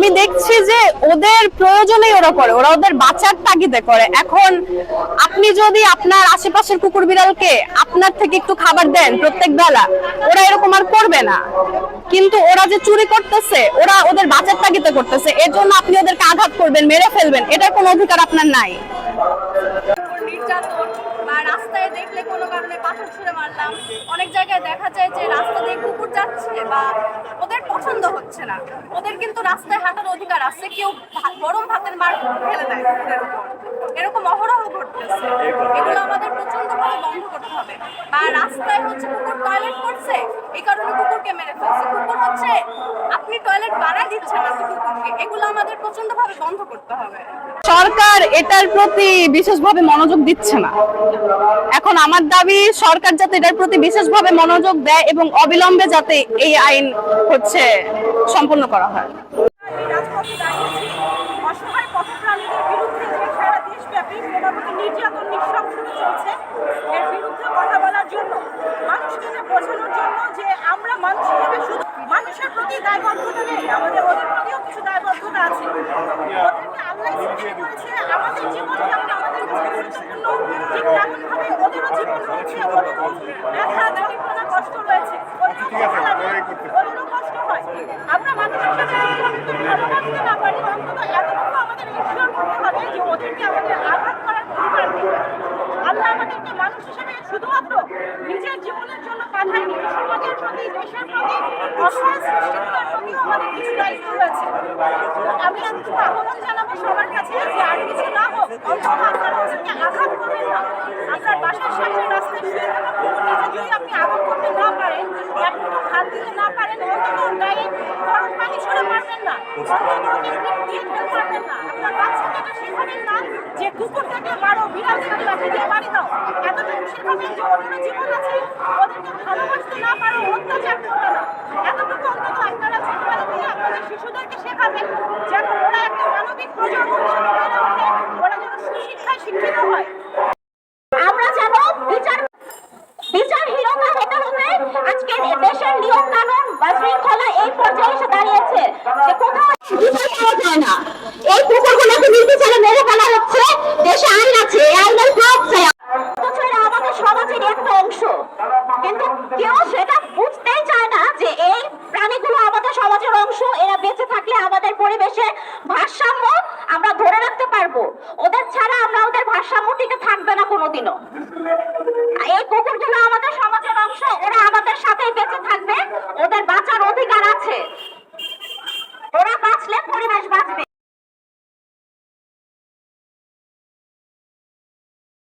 আমি দেখছি যে ওদের প্রয়োজনেই ওরা করে, ওরা ওদের বাঁচার তাগিদে করে। এখন আপনি যদি আপনার আশেপাশের কুকুর বিড়ালকে আপনার থেকে একটু খাবার দেন প্রত্যেক বেলা, ওরা এরকম আর করবে না। কিন্তু ওরা যে চুরি করতেছে, ওরা ওদের বাঁচার তাগিদে করতেছে। এর জন্য আপনি ওদেরকে আঘাত করবেন, মেরে ফেলবেন, এটার কোনো অধিকার আপনার নাই। ছুঁড়ে মারলাম। অনেক জায়গায় দেখা যায় যে রাস্তা দিয়ে কুকুর যাচ্ছে বা ওদের পছন্দ হচ্ছে না। ওদের কিন্তু রাস্তায় হাঁটার অধিকার আছে, কেউ গরম ভাতের মার ফেলে দেয় কুকুরের উপর। এরকম অহরহ ঘটতেছে। এগুলো আমাদের প্রচণ্ড ভাবে বন্ধ করতে হবে। বা রাস্তায় হচ্ছে কুকুর টয়লেট করছে, এই কারণে কুকুরকে মেরে ফেলছে। কুকুর হচ্ছে টয়লেট বাড়াই দিচ্ছেন না তো কুকুরকে এগুলো আমাদের প্রচণ্ড ভাবে বন্ধ করতে হবে। সরকার এটার প্রতি বিশেষভাবে মনোযোগ দিচ্ছে না। এখন আমার দাবি সরকার যাতে এটার প্রতি বিশেষভাবে মনোযোগ দেয় এবং অবিলম্বে যাতে এই আইন হচ্ছে সম্পন্ন করা হয়। এই রাজপথে দাঁড়িয়েছি অসহায় পথপ্রাণীদের বিরুদ্ধে যে সারা দেশব্যাপী ক্রমাগত নির্যাতন নিঃশংসতা চলছে এর বিরুদ্ধে কথা বলার জন্য মানুষকে বোঝানোর জন্য যে আমরা মানুষ হিসেবে শুধু মানুষের প্রতি দায়বদ্ধতা নেই আমাদের ওদের প্রতিও কিছু দায়বদ্ধতা আছে। ওদেরকে আল্লাহ সৃষ্টি করেছে আমাদের জীবন যেমন আমাদের গুরুত্বপূর্ণ। ঠিক তেমনভাবে ওদেরও জীবন রয়েছে ওদেরও ব্যথা যন্ত্রণা কষ্ট রয়েছে ওদেরও ব্যথা লাগে ওদেরও কষ্ট হয়। আমরা মানুষ হিসেবে যদি ভালোবাসতে না পারি অন্তত এতটুকু আমাদের ঈশ্বর করতে হবে যে ওদেরকে আমাদের আঘাত করার অধিকার নেই। আল্লাহ আমাদেরকে মানুষ হিসেবে শুধুমাত্র নিজের সমাজের প্রতি কিছু একটু আর কিছু না আপনারা বাসার সামনে রাস্তায় শুয়ে থাকা আপনি আঘাত করতে না পারেন, এক মুঠো ভাত দিতে না পারেন গরম পানি ছুঁড়ে মারবেন না। অন্তত ওকে ফেল না। আপনার এটা শেখাবেন না মারো বিড়াল ছাড়ি লাঠি দিয়ে বাড়ি দাও এতটুকু যে ওদেরও জীবন আছে, ওদেরকে ভালোবাসতে না পারো, অত্যাচার করবে না। এতটুকু অন্তত আপনারা ছোটবেলা থেকে আপনাদের শিশুদেরকে শেখাবেন যেন ওরা একটা মানবিক প্রজন্ম হিসেবে ওরা যেন সুশিক্ষায় শিক্ষিত হয়। আমরা যেন বিচার বিচারহীনতা হতে হতে এই পর্যায়ে এসে দাঁড়িয়েছে, যে কোথাও পাওয়া যায় না এই কুকুরগুলোকে নির্বিচারে মেরে ফেলা হচ্ছে দেশে আইন আছে এই আইনের প্রয়োগ চাই অথচ এরা আমাদের সমাজের একটা অংশ। কিন্তু কেউ সেটা বুঝতেই চায় না যে এই প্রাণীগুলো আমাদের সমাজের অংশ, এরা বেঁচে থাকলে আমাদের পরিবেশে ভারসাম্য আমরা ধরে রাখতে পারব। ওদের ছাড়া আমরা ওদের ভারসাম্য টিকে থাকবে না কোনোদিনও। এই কুকুরগুলো আমাদের সমাজের অংশ, ওরা আমাদের সাথেই বেঁচে থাকবে। ওদের বাঁচার অধিকার আছে। ওরা বাঁচলে পরিবেশ বাঁচবে।